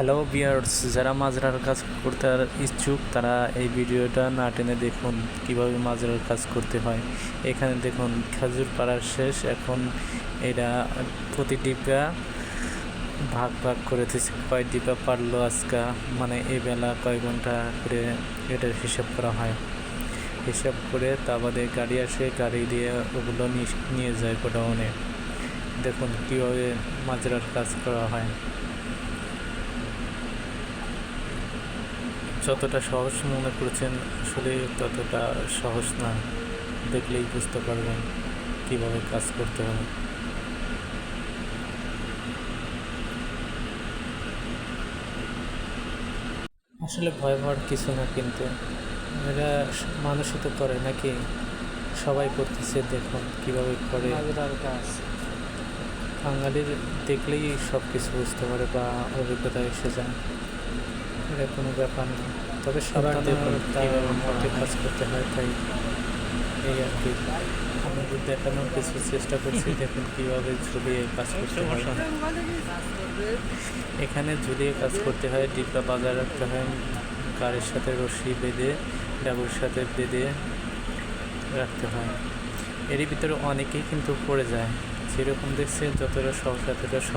Hello বিয়ার্স যারা মাজরার কাজ করতে ইচ্ছুক, তারা এই ভিডিওটা না টেনে দেখুন, কীভাবে মাজরার কাজ করতে হয়। এখানে দেখুন, খেজুর পাড়ার শেষ, এখন এরা প্রতি ডিব্বা ভাগ ভাগ করে দিয়েছে কয় ডিব্বা পারল আজকা মানে এই বেলা কয় ঘণ্টা করে এটার হিসাব করা হয়। হিসাব করে তা বাদে গাড়ি আসে, গাড়ি দিয়ে ওগুলো নিয়ে যায় গোডাউনে। দেখুন, কীভাবে মাজরার কাজ করা হয়। যতটা সহজ মনে করছেন, আসলে ততটা সহজ না। দেখলেই বুঝতে পারবেন কীভাবে কাজ করতে হবে আসলে ভয় পাওয়ার কিছু না কিন্তু এরা মানুষই তো করে নাকি? সবাই করতেছে, দেখুন কীভাবে করে। কাজ বাঙালির দেখলেই সব কিছু বুঝতে পারে বা অভিজ্ঞতা এসে যায়। এটা কোনো ব্যাপার না তবে সবার সাবধানে দেখুন তার মধ্যে কাজ করতে হয় তাই এই আর কি। আমাদের দেখানোর কিছু চেষ্টা করছি দেখুন কীভাবে ঝুলিয়ে কাজ করতে হয়। এখানে ঝুলিয়ে কাজ করতে হয় ডিব্বা বাজার রাখতে হয় গাড়ির সাথে রশি বেঁধে ডাবুর সাথে বেঁধে রাখতে হয়। এরই ভিতরে অনেকেই কিন্তু পড়ে যায়। যেরকম দেখছে যতটা সহজ ততটা সহজ